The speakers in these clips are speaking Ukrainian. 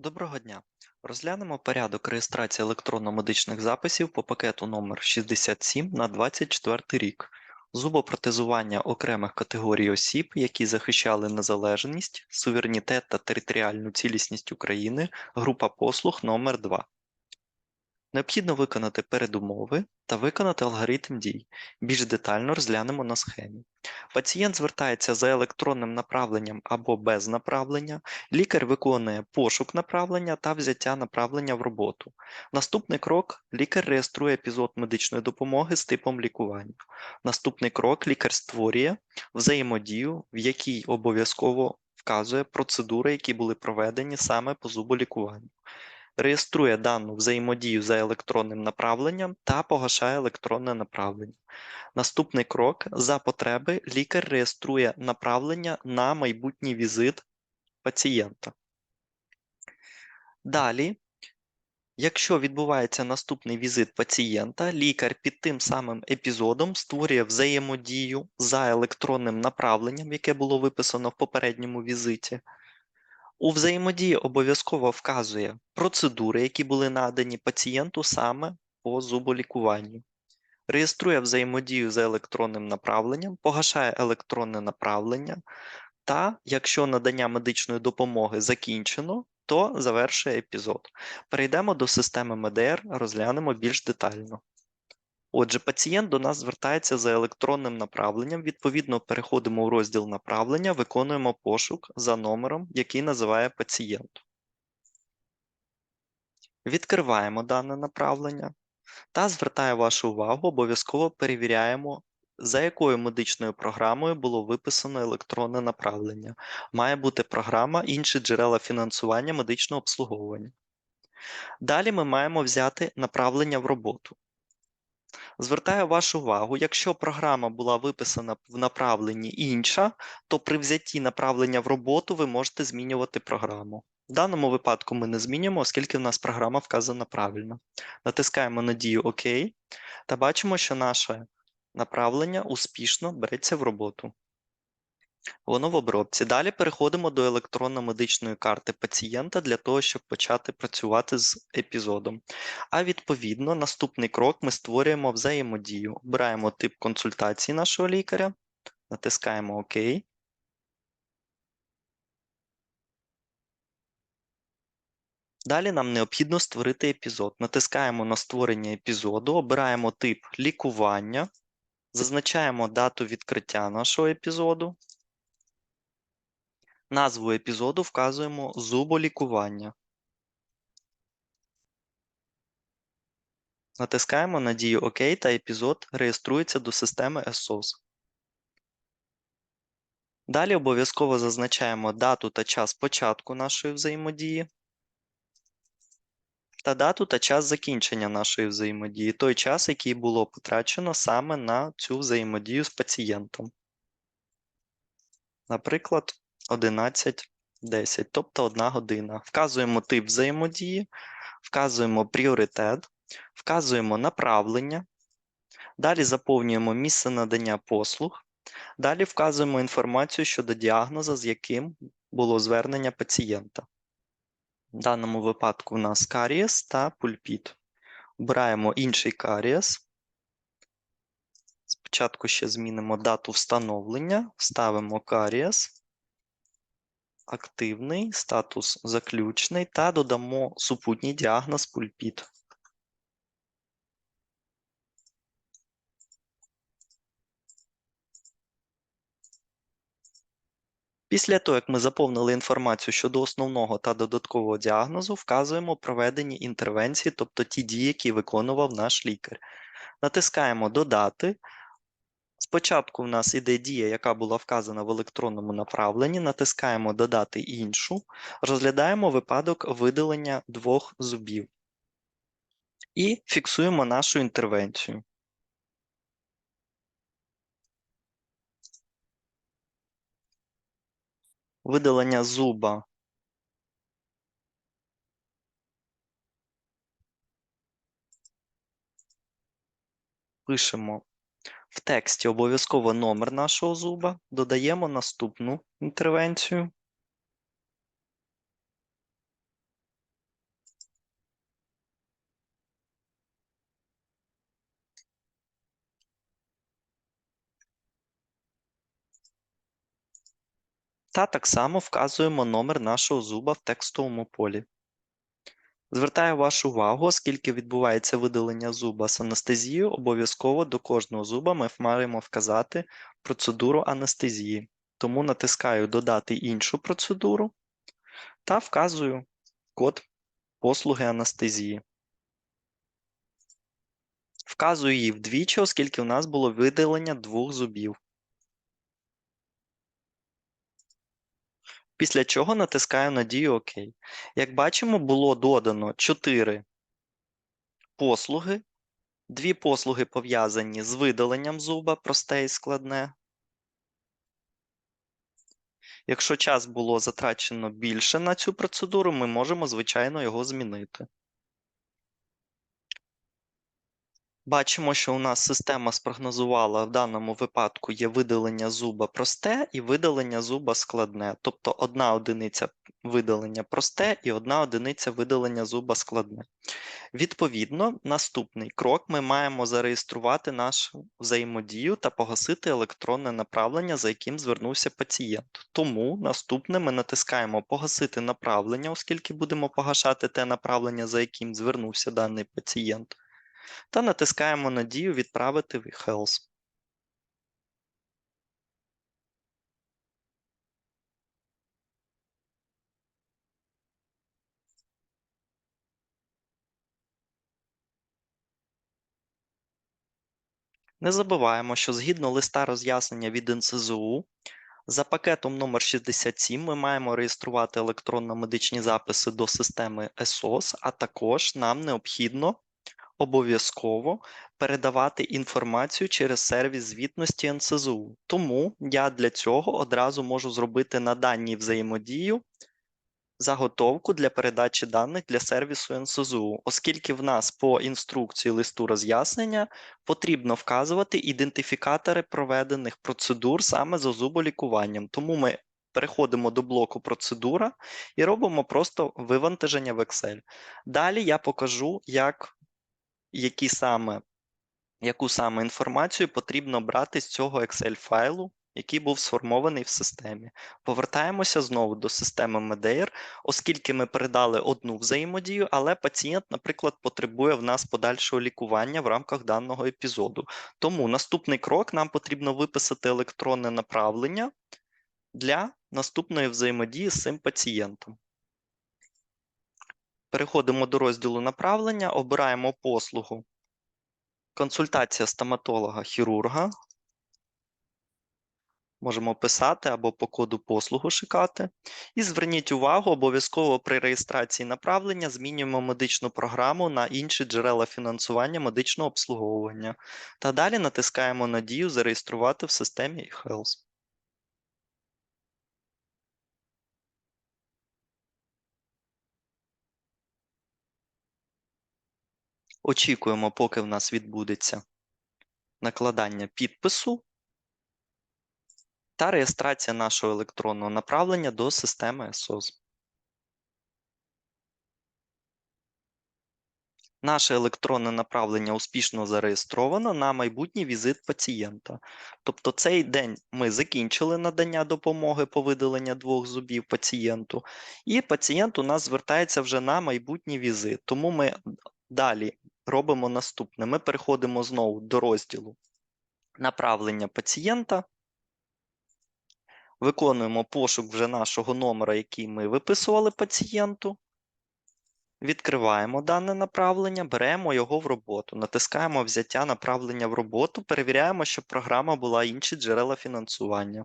Доброго дня! Розглянемо порядок реєстрації електронно-медичних записів по пакету номер 67 на 24 рік. Зубопротезування окремих категорій осіб, які захищали незалежність, суверенітет та територіальну цілісність України, група послуг номер 2 Необхідно виконати передумови та виконати алгоритм дій. Більш детально розглянемо на схемі. Пацієнт звертається за електронним направленням або без направлення, лікар виконує пошук направлення та взяття направлення в роботу. Наступний крок лікар реєструє епізод медичної допомоги з типом лікування. Наступний крок лікар створює взаємодію, в якій обов'язково вказує процедури, які були проведені саме по зуболікуванню реєструє дану взаємодію за електронним направленням та погашає електронне направлення. Наступний крок за потреби лікар реєструє направлення на майбутній візит пацієнта. Далі, якщо відбувається наступний візит пацієнта, лікар під тим самим епізодом створює взаємодію за електронним направленням, яке було виписано в попередньому візиті. У взаємодії обов'язково вказує процедури, які були надані пацієнту саме по зуболікуванню, реєструє взаємодію за електронним направленням, погашає електронне направлення, та, якщо надання медичної допомоги закінчено, то завершує епізод. Перейдемо до системи МДР, розглянемо більш детально. Отже, пацієнт до нас звертається за електронним направленням. Відповідно, переходимо у розділ направлення, виконуємо пошук за номером, який називає пацієнт. Відкриваємо дане направлення та звертаю вашу увагу, обов'язково перевіряємо, за якою медичною програмою було виписано електронне направлення. Має бути програма інші джерела фінансування медичного обслуговування. Далі ми маємо взяти направлення в роботу. Звертаю вашу увагу, якщо програма була виписана в направленні інша, то при взятті направлення в роботу ви можете змінювати програму. В даному випадку ми не змінюємо, оскільки в нас програма вказана правильно. Натискаємо на дію ОК та бачимо, що наше направлення успішно береться в роботу. Воно в обробці. Далі переходимо до електронно-медичної карти пацієнта для того, щоб почати працювати з епізодом. А відповідно, наступний крок ми створюємо взаємодію. Обираємо тип консультації нашого лікаря, натискаємо ОК. Далі нам необхідно створити епізод. Натискаємо на створення епізоду, обираємо тип лікування, зазначаємо дату відкриття нашого епізоду. Назву епізоду вказуємо зуболікування. Натискаємо на дію ОК та епізод реєструється до системи SOS. Далі обов'язково зазначаємо дату та час початку нашої взаємодії та дату та час закінчення нашої взаємодії, той час, який було потрачено саме на цю взаємодію з пацієнтом. Наприклад, 11.10, тобто 1 година. Вказуємо тип взаємодії, вказуємо пріоритет, вказуємо направлення, далі заповнюємо місце надання послуг, далі вказуємо інформацію щодо діагноза, з яким було звернення пацієнта. В даному випадку у нас карієс та пульпіт. Обираємо інший карієс. Спочатку ще змінимо дату встановлення, ставимо карієс активний, статус заключний та додамо супутній діагноз пульпіт. Після того, як ми заповнили інформацію щодо основного та додаткового діагнозу, вказуємо проведені інтервенції, тобто ті дії, які виконував наш лікар. Натискаємо Додати. Спочатку в нас іде дія, яка була вказана в електронному направленні, натискаємо Додати іншу, розглядаємо випадок видалення двох зубів. І фіксуємо нашу інтервенцію. Видалення зуба. Пишемо в тексті обов'язково номер нашого зуба. Додаємо наступну інтервенцію. Та так само вказуємо номер нашого зуба в текстовому полі. Звертаю вашу увагу, оскільки відбувається видалення зуба з анестезією, обов'язково до кожного зуба ми маємо вказати процедуру анестезії. Тому натискаю Додати іншу процедуру та вказую код послуги анестезії. Вказую її вдвічі, оскільки у нас було видалення двох зубів. Після чого натискаю на дію ОК. Як бачимо, було додано 4 послуги. Дві послуги пов'язані з видаленням зуба, просте і складне. Якщо час було затрачено більше на цю процедуру, ми можемо, звичайно, його змінити. Бачимо, що у нас система спрогнозувала в даному випадку є видалення зуба просте і видалення зуба складне. Тобто одна одиниця видалення просте і одна одиниця видалення зуба складне. Відповідно, наступний крок ми маємо зареєструвати нашу взаємодію та погасити електронне направлення, за яким звернувся пацієнт. Тому наступне ми натискаємо Погасити направлення, оскільки будемо погашати те направлення, за яким звернувся даний пацієнт та натискаємо на дію Відправити в eHealth. Не забуваємо, що згідно листа роз'яснення від НСЗУ, за пакетом номер 67 ми маємо реєструвати електронно-медичні записи до системи ESOS, а також нам необхідно обов'язково передавати інформацію через сервіс звітності НСЗУ. Тому я для цього одразу можу зробити на даній взаємодію заготовку для передачі даних для сервісу НСЗУ, оскільки в нас по інструкції листу роз'яснення потрібно вказувати ідентифікатори проведених процедур саме за зуболікуванням. Тому ми переходимо до блоку процедура і робимо просто вивантаження в Excel. Далі я покажу, як які саме, яку саме інформацію потрібно брати з цього Excel-файлу, який був сформований в системі. Повертаємося знову до системи Medeir, оскільки ми передали одну взаємодію, але пацієнт, наприклад, потребує в нас подальшого лікування в рамках даного епізоду. Тому наступний крок нам потрібно виписати електронне направлення для наступної взаємодії з цим пацієнтом. Переходимо до розділу направлення, обираємо послугу консультація стоматолога-хірурга. Можемо писати або по коду послугу шукати. І зверніть увагу, обов'язково при реєстрації направлення змінюємо медичну програму на інші джерела фінансування медичного обслуговування. Та далі натискаємо на дію Зареєструвати в системі eHealth. Очікуємо, поки в нас відбудеться накладання підпису та реєстрація нашого електронного направлення до системи SOS. Наше електронне направлення успішно зареєстровано на майбутній візит пацієнта. Тобто цей день ми закінчили надання допомоги по видаленню двох зубів пацієнту, і пацієнт у нас звертається вже на майбутній візит. Тому ми далі робимо наступне: ми переходимо знову до розділу направлення пацієнта. Виконуємо пошук вже нашого номера, який ми виписували пацієнту. Відкриваємо дане направлення, беремо його в роботу, натискаємо взяття направлення в роботу, перевіряємо, щоб програма була інші джерела фінансування.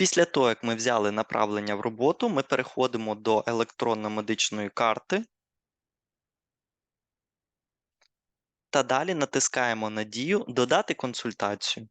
Після того, як ми взяли направлення в роботу, ми переходимо до електронно-медичної карти та далі натискаємо на дію Додати консультацію.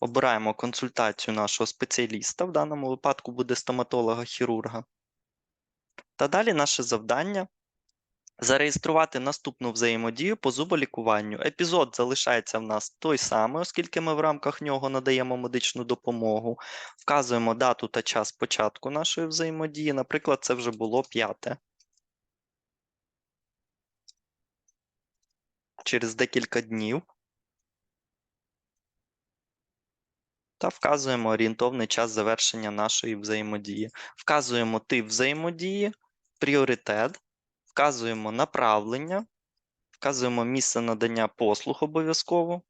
Обираємо консультацію нашого спеціаліста, в даному випадку буде стоматолога-хірурга. Та далі наше завдання Зареєструвати наступну взаємодію по зуболікуванню. Епізод залишається в нас той самий, оскільки ми в рамках нього надаємо медичну допомогу. Вказуємо дату та час початку нашої взаємодії. Наприклад, це вже було п'яте. Через декілька днів. Та вказуємо орієнтовний час завершення нашої взаємодії. Вказуємо тип взаємодії, пріоритет, вказуємо направлення, вказуємо місце надання послуг обов'язково,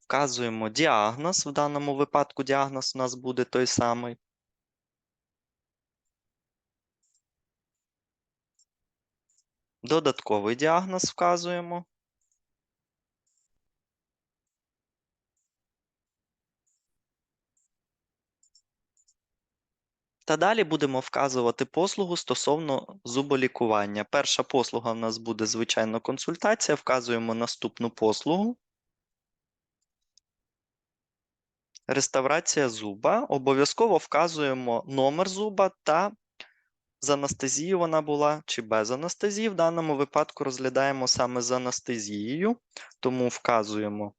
вказуємо діагноз. В даному випадку діагноз у нас буде той самий. Додатковий діагноз вказуємо. Та далі будемо вказувати послугу стосовно зуболікування. Перша послуга в нас буде, звичайно, консультація. Вказуємо наступну послугу. Реставрація зуба. Обов'язково вказуємо номер зуба та з анестезією вона була чи без анестезії. В даному випадку розглядаємо саме з анестезією, тому вказуємо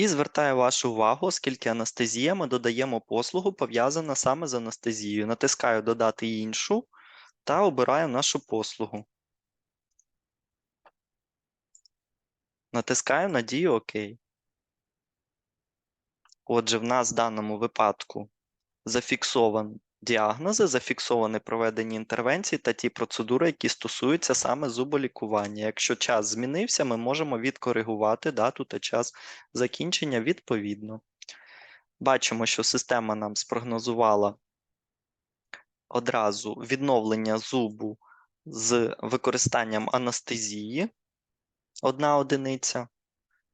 І звертаю вашу увагу, оскільки анестезія, ми додаємо послугу, пов'язана саме з анестезією. Натискаю Додати іншу та обираю нашу послугу. Натискаю Надію ОК. Отже, в нас в даному випадку зафіксовані діагнози, зафіксовані проведені інтервенції та ті процедури, які стосуються саме зуболікування. Якщо час змінився, ми можемо відкоригувати дату та час закінчення відповідно. Бачимо, що система нам спрогнозувала одразу відновлення зубу з використанням анестезії, одна одиниця,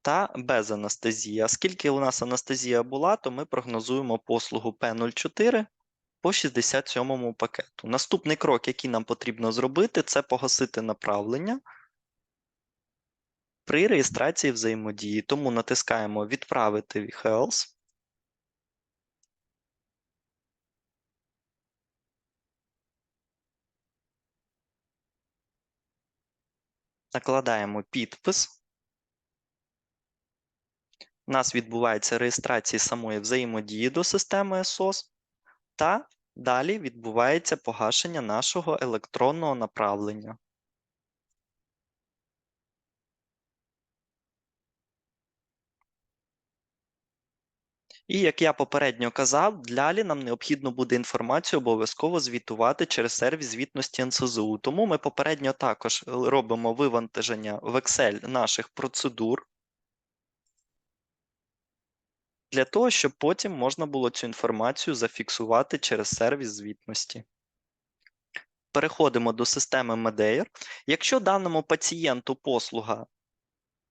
та без анестезії. Оскільки у нас анестезія була, то ми прогнозуємо послугу P04 по 67 пакету. Наступний крок, який нам потрібно зробити, це погасити направлення при реєстрації взаємодії. Тому натискаємо Відправити в Health. Накладаємо підпис. У нас відбувається реєстрація самої взаємодії до системи SOS, та далі відбувається погашення нашого електронного направлення. І як я попередньо казав, далі нам необхідно буде інформацію обов'язково звітувати через сервіс звітності НСЗУ. Тому ми попередньо також робимо вивантаження в Excel наших процедур для того, щоб потім можна було цю інформацію зафіксувати через сервіс звітності. Переходимо до системи Medeir. Якщо даному пацієнту послуга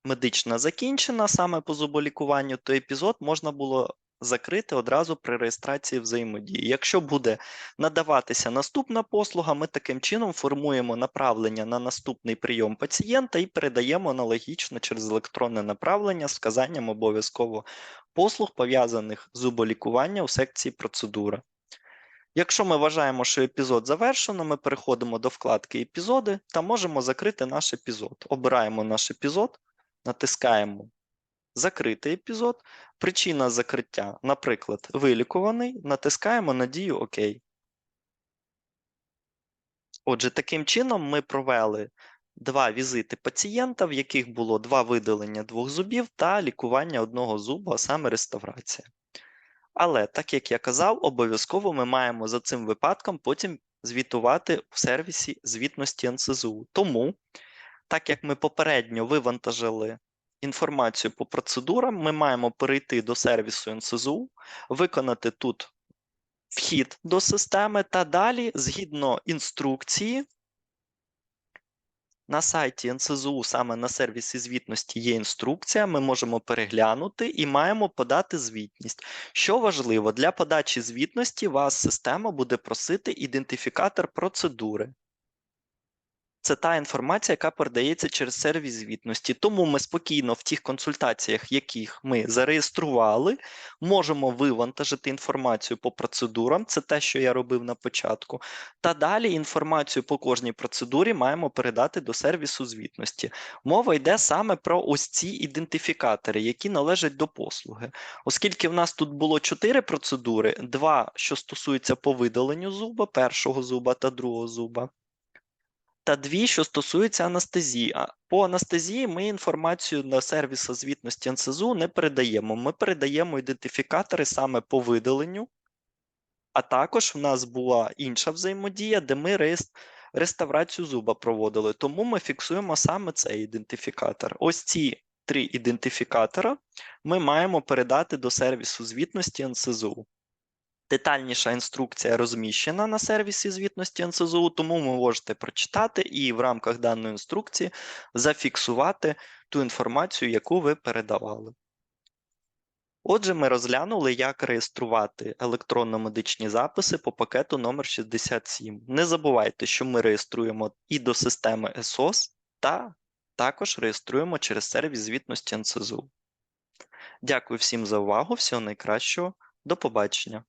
медична закінчена саме по зуболікуванню, то епізод можна було закрити одразу при реєстрації взаємодії. Якщо буде надаватися наступна послуга, ми таким чином формуємо направлення на наступний прийом пацієнта і передаємо аналогічно через електронне направлення з вказанням обов'язково послуг, пов'язаних з зуболікуванням у секції процедура. Якщо ми вважаємо, що епізод завершено, ми переходимо до вкладки Епізоди та можемо закрити наш епізод. Обираємо наш епізод, натискаємо Закрити епізод. Причина закриття, наприклад, вилікуваний, натискаємо на дію ОК. Отже, таким чином ми провели два візити пацієнта, в яких було два видалення двох зубів та лікування одного зубу, а саме реставрація. Але, так як я казав, обов'язково ми маємо за цим випадком потім звітувати в сервісі звітності НСЗУ. Тому, так як ми попередньо вивантажили інформацію по процедурам, ми маємо перейти до сервісу НСЗУ, виконати тут вхід до системи та далі, згідно інструкції, на сайті НСЗУ, саме на сервісі звітності, є інструкція. Ми можемо переглянути і маємо подати звітність. Що важливо, для подачі звітності вас система буде просити ідентифікатор процедури. Це та інформація, яка передається через сервіс звітності. Тому ми спокійно в тих консультаціях, яких ми зареєстрували, можемо вивантажити інформацію по процедурам. Це те, що я робив на початку. Та далі інформацію по кожній процедурі маємо передати до сервісу звітності. Мова йде саме про ось ці ідентифікатори, які належать до послуги. Оскільки в нас тут було чотири процедури: два, що стосуються по видаленню зуба, першого зуба та другого зуба. Та дві, що стосуються анестезії. По анестезії ми інформацію на сервіси звітності НСЗУ не передаємо. Ми передаємо ідентифікатори саме по видаленню, а також в нас була інша взаємодія, де ми реєс- реставрацію зуба проводили. Тому ми фіксуємо саме цей ідентифікатор. Ось ці три ідентифікатора ми маємо передати до сервісу звітності НСЗУ. Детальніша інструкція розміщена на сервісі звітності НСЗУ, тому ви можете прочитати і в рамках даної інструкції зафіксувати ту інформацію, яку ви передавали. Отже, ми розглянули, як реєструвати електронно-медичні записи по пакету номер 67. Не забувайте, що ми реєструємо і до системи ЕСОС, та також реєструємо через сервіс звітності НСЗУ. Дякую всім за увагу. Всього найкращого. До побачення.